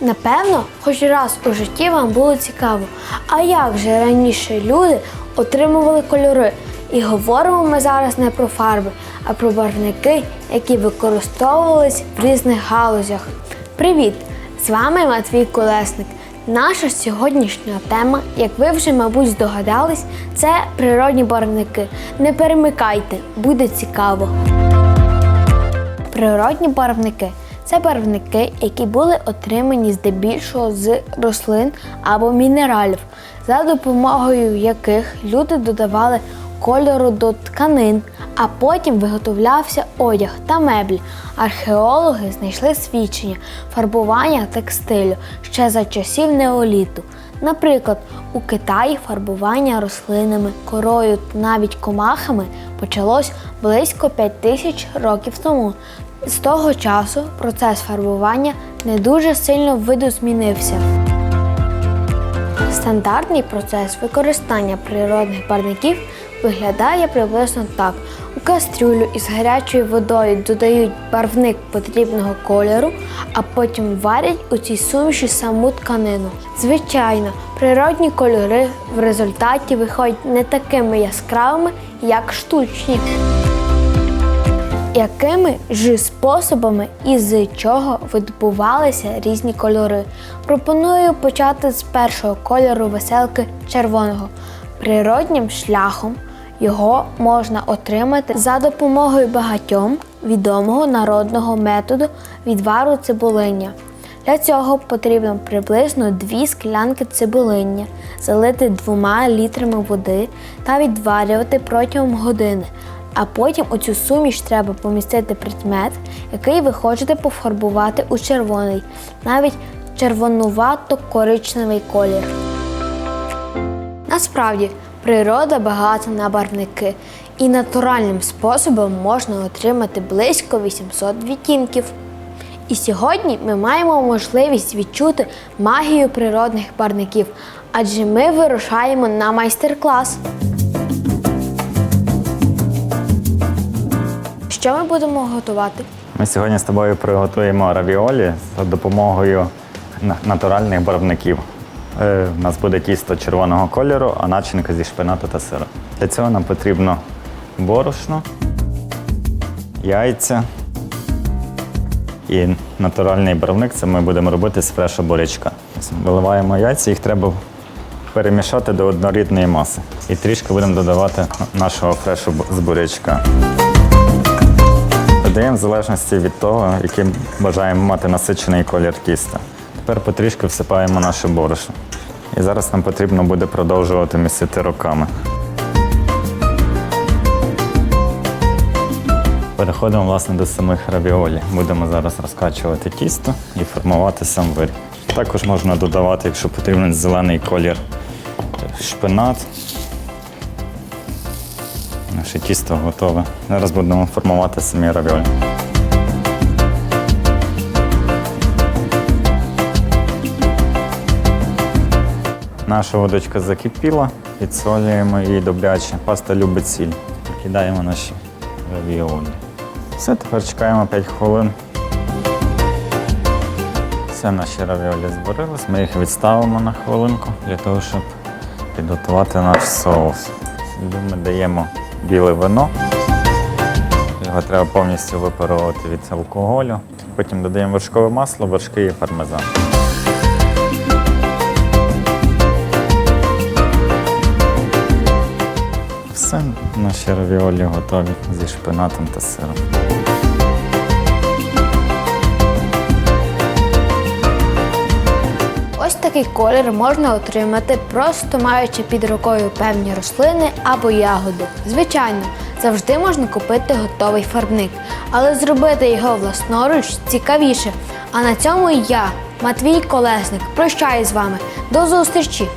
Напевно, хоч раз у житті вам було цікаво, а як же раніше люди отримували кольори? І говоримо ми зараз не про фарби, а про барвники, які використовувались в різних галузях. Привіт! З вами Матвій Колесник. Наша сьогоднішня тема, як ви вже, мабуть, здогадались, це природні барвники. Не перемикайте, буде цікаво. Природні барвники це барвники, які були отримані здебільшого з рослин або мінералів, за допомогою яких люди додавали кольору до тканин, а потім виготовлявся одяг та меблі. Археологи знайшли свідчення фарбування текстилю ще за часів неоліту. Наприклад, у Китаї фарбування рослинами, корою та навіть комахами почалось близько 5 тисяч років тому. З того часу процес фарбування не дуже сильно видозмінився. Стандартний процес використання природних барвників виглядає приблизно так. У кастрюлю із гарячою водою додають барвник потрібного кольору, а потім варять у цій суміші саму тканину. Звичайно, природні кольори в результаті виходять не такими яскравими, як штучні. Якими ж способами і з чого видобувалися різні кольори? Пропоную почати з першого кольору веселки червоного. Природнім шляхом його можна отримати за допомогою багатьом відомого народного методу відвару цибулиння. Для цього потрібно приблизно 2 склянки цибулиння, залити 2 літрами води та відварювати протягом години. А потім у цю суміш треба помістити предмет, який ви хочете пофарбувати у червоний, навіть червонувато-коричневий колір. Насправді, природа багата на барвники, і натуральним способом можна отримати близько 800 відтінків. І сьогодні ми маємо можливість відчути магію природних барвників, адже ми вирушаємо на майстер-клас. Що ми будемо готувати? Ми сьогодні з тобою приготуємо равіолі за допомогою натуральних барвників. Е, У нас буде тісто червоного кольору, а начинка зі шпинату та сиру. Для цього нам потрібно борошно, яйця і натуральний барвник. Це ми будемо робити з фрешу бурячка. Виливаємо яйця, їх треба перемішати до однорідної маси. І трішки будемо додавати нашого фрешу з бурячка. Додаємо в залежності від того, яким бажаємо мати насичений колір тіста. Тепер потрішки всипаємо наше борошно. І зараз нам потрібно буде продовжувати місити руками. Переходимо власне до самих равіолі. Будемо зараз розкачувати тісто і формувати сам вир. Також можна додавати, якщо потрібен зелений колір, шпинат. Наше тісто готове. Зараз будемо формувати самі равіолі. Наша водочка закипіла, підсолюємо її добряче. Паста любить сіль. Кидаємо наші равіолі. Все, тепер чекаємо 5 хвилин. Все, наші равіолі зварились. Ми їх відставимо на хвилинку для того, щоб підготувати наш соус. Сюди ми даємо біле вино. Його треба повністю випарувати від алкоголю. Потім додаємо вершкове масло, вершки і пармезан. Все, наші равіолі готові зі шпинатом та сиром. Ось такий колір можна отримати, просто маючи під рукою певні рослини або ягоди. Звичайно, завжди можна купити готовий фарбник, але зробити його власноруч цікавіше. А на цьому я, Матвій Колесник, прощаюсь з вами. До зустрічі!